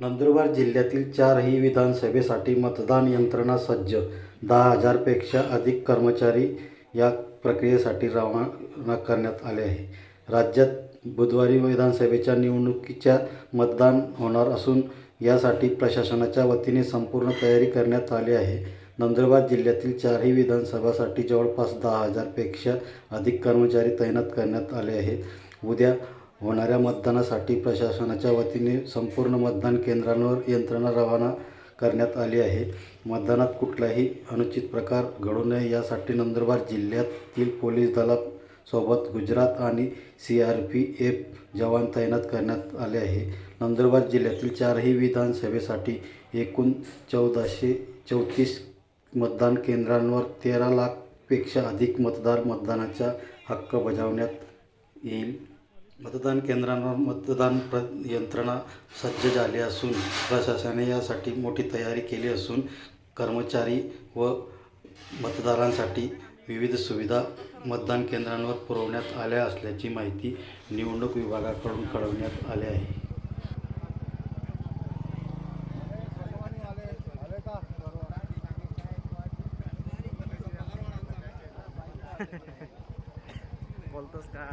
नंदुरबार जिल्ह्यातील चारही विधानसभेसाठी मतदान यंत्रणा सज्ज. दहा हजारपेक्षा अधिक कर्मचारी या प्रक्रियेसाठी रवाना करण्यात आले आहे. राज्यात बुधवारी विधानसभेच्या निवडणुकीच्या मतदान होणार असून यासाठी प्रशासनाच्या वतीने संपूर्ण तयारी करण्यात आली आहे. नंदुरबार जिल्ह्यातील चारही विधानसभासाठी जवळपास दहा हजारपेक्षा अधिक कर्मचारी तैनात करण्यात आले आहेत. उद्या होणाऱ्या मतदानासाठी प्रशासनाच्या वतीने संपूर्ण मतदान केंद्रांवर यंत्रणा रवाना करण्यात आली आहे. मतदानात कुठलाही अनुचित प्रकार घडू नये यासाठी नंदुरबार जिल्ह्यातील पोलीस दलासोबत गुजरात आणि सी आर पी एफ जवान तैनात करण्यात आले आहे. नंदुरबार जिल्ह्यातील चारही विधानसभेसाठी एकूण चौदाशे चौतीस मतदान केंद्रांवर तेरा लाखपेक्षा अधिक मतदार मतदानाचा हक्क बजावण्यात येईल. मतदान केंद्रांवर मतदान प्र यंत्रणा सज्ज झाली असून प्रशासनाने यासाठी मोठी तयारी केली असून कर्मचारी व मतदारांसाठी विविध सुविधा मतदान केंद्रांवर पुरवण्यात आल्या असल्याची माहिती निवडणूक विभागाकडून कळवण्यात आली आहे. बोलतोस का?